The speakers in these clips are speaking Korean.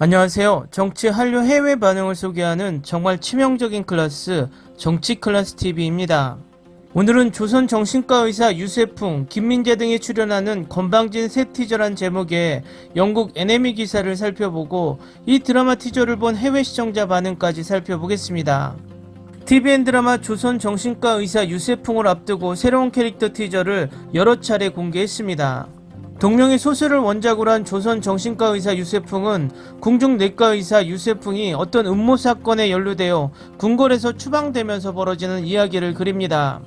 안녕하세요. 정치 한류 해외 반응을 소개하는 정말 치명적인 클래스 정치 클래스 TV입니다. 오늘은 조선 정신과 의사 유세풍, 김민재 등이 출연하는 건방진 새 티저란 제목의 영국 NME 기사를 살펴보고 이 드라마 티저를 본 해외 시청자 반응까지 살펴보겠습니다. TVN 드라마 조선 정신과 의사 유세풍을 앞두고 새로운 캐릭터 티저를 여러 차례 공개했습니다. 동명의 소설을 원작으로 한 조선 정신과 의사 유세풍은 궁중 내과 의사 유세풍이 어떤 음모 사건에 연루되어 궁궐에서 추방되면서 벌어지는 이야기를 그립니다.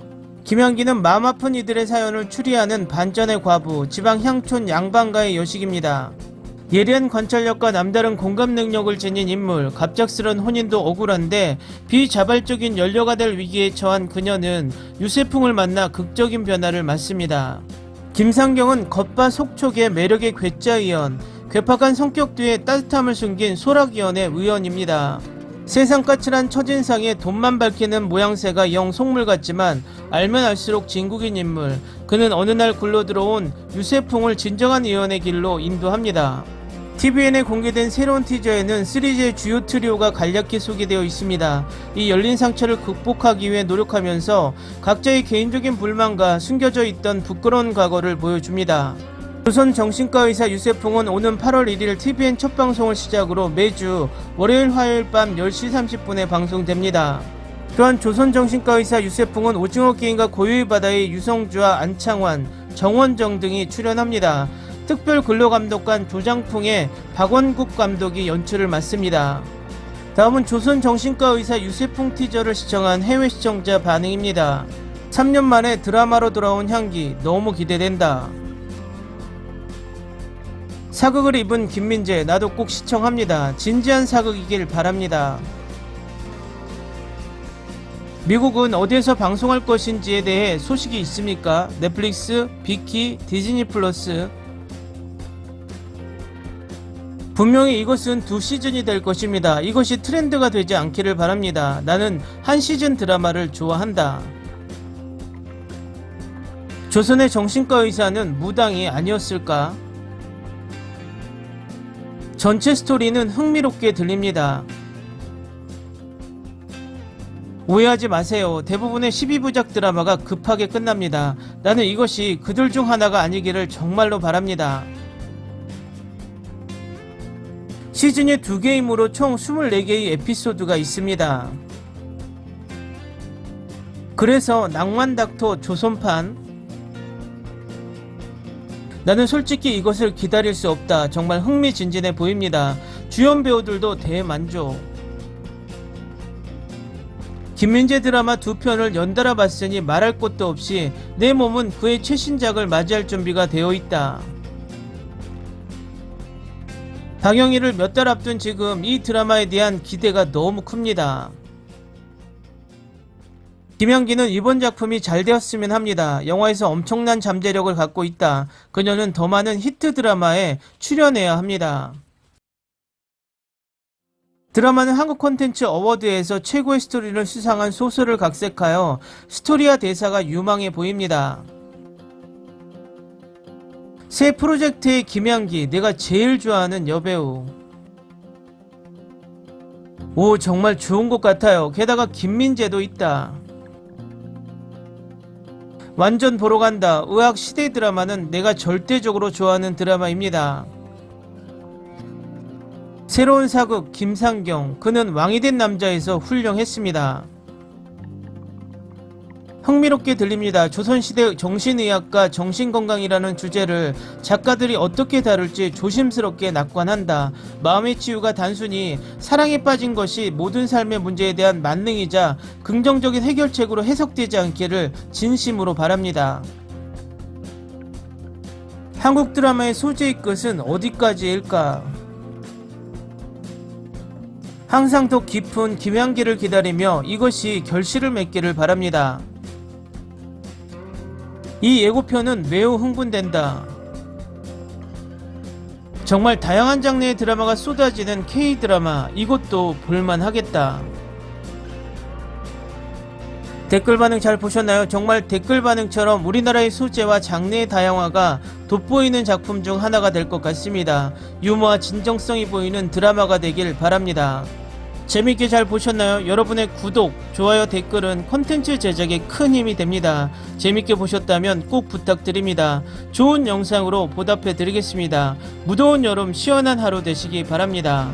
김양기는 마음 아픈 이들의 사연을 추리하는 반전의 과부, 지방 향촌 양반가의 여식입니다. 예리한 관찰력과 남다른 공감 능력을 지닌 인물, 갑작스런 혼인도 억울한데 비자발적인 연료가 될 위기에 처한 그녀는 유세풍을 만나 극적인 변화를 맞습니다. 김상경은 겉바 속촉의 매력의 괴짜의원, 괴팍한 성격 뒤에 따뜻함을 숨긴 소락위원의 의원입니다. 세상 까칠한 첫인상에 돈만 밝히는 모양새가 영 속물 같지만 알면 알수록 진국인 인물. 그는 어느 날 굴러 들어온 유세풍을 진정한 의원의 길로 인도합니다. TVN에 공개된 새로운 티저에는 3G의 주요 트리오가 간략히 소개되어 있습니다. 이 열린 상처를 극복하기 위해 노력하면서 각자의 개인적인 불만과 숨겨져 있던 부끄러운 과거를 보여줍니다. 조선 정신과 의사 유세풍은 오는 8월 1일 TVN 첫 방송을 시작으로 매주 월요일 화요일 밤 10시 30분에 방송됩니다. 또한 조선 정신과 의사 유세풍은 오징어 게임과 고유의 바다의 유성주와 안창환, 정원정 등이 출연합니다. 특별 근로감독관 조장풍의 박원국 감독이 연출을 맡습니다. 다음은 조선 정신과 의사 유세풍 티저를 시청한 해외 시청자 반응입니다. 3년 만에 드라마로 돌아온 향기 너무 기대된다. 사극을 입은 김민재 나도 꼭 시청합니다. 진지한 사극이길 바랍니다. 미국은 어디에서 방송할 것인지에 대해 소식이 있습니까? 넷플릭스, 비키, 디즈니 플러스. 분명히 이것은 두 시즌이 될 것입니다. 이것이 트렌드가 되지 않기를 바랍니다. 나는 한 시즌 드라마를 좋아한다. 조선의 정신과 의사는 무당이 아니었을까? 전체 스토리는 흥미롭게 들립니다. 오해하지 마세요. 대부분의 12부작 드라마가 급하게 끝납니다. 나는 이것이 그들 중 하나가 아니기를 정말로 바랍니다. 시즌이 두 개이므로 총 24개의 에피소드가 있습니다. 그래서 낭만 닥터 조선판 나는 솔직히 이것을 기다릴 수 없다. 정말 흥미진진해 보입니다. 주연 배우들도 대만족. 김민재 드라마 두 편을 연달아 봤으니 말할 것도 없이 내 몸은 그의 최신작을 맞이할 준비가 되어 있다. 방영일을 몇 달 앞둔 지금 이 드라마에 대한 기대가 너무 큽니다. 김연기는 이번 작품이 잘 되었으면 합니다. 영화에서 엄청난 잠재력을 갖고 있다. 그녀는 더 많은 히트 드라마에 출연해야 합니다. 드라마는 한국 콘텐츠 어워드에서 최고의 스토리를 수상한 소설을 각색하여 스토리와 대사가 유망해 보입니다. 새 프로젝트의 김양기, 내가 제일 좋아하는 여배우. 오, 정말 좋은 것 같아요. 게다가 김민재도 있다. 완전 보러 간다. 의학 시대 드라마는 내가 절대적으로 좋아하는 드라마입니다. 새로운 사극 김상경. 그는 왕이 된 남자에서 훌륭했습니다. 흥미롭게 들립니다. 조선시대 정신의학과 정신건강이라는 주제를 작가들이 어떻게 다룰지 조심스럽게 낙관한다. 마음의 치유가 단순히 사랑에 빠진 것이 모든 삶의 문제에 대한 만능이자 긍정적인 해결책으로 해석되지 않기를 진심으로 바랍니다. 한국 드라마의 소재의 끝은 어디까지일까? 항상 더 깊은 김향기를 기다리며 이것이 결실을 맺기를 바랍니다. 이 예고편은 매우 흥분된다. 정말 다양한 장르의 드라마가 쏟아지는 K 드라마 이것도 볼만하겠다. 댓글 반응 잘 보셨나요? 정말 댓글 반응처럼 우리나라의 소재와 장르의 다양화가 돋보이는 작품 중 하나가 될 것 같습니다. 유머와 진정성이 보이는 드라마가 되길 바랍니다. 재밌게 잘 보셨나요? 여러분의 구독, 좋아요, 댓글은 콘텐츠 제작에 큰 힘이 됩니다. 재밌게 보셨다면 꼭 부탁드립니다. 좋은 영상으로 보답해 드리겠습니다. 무더운 여름 시원한 하루 되시기 바랍니다.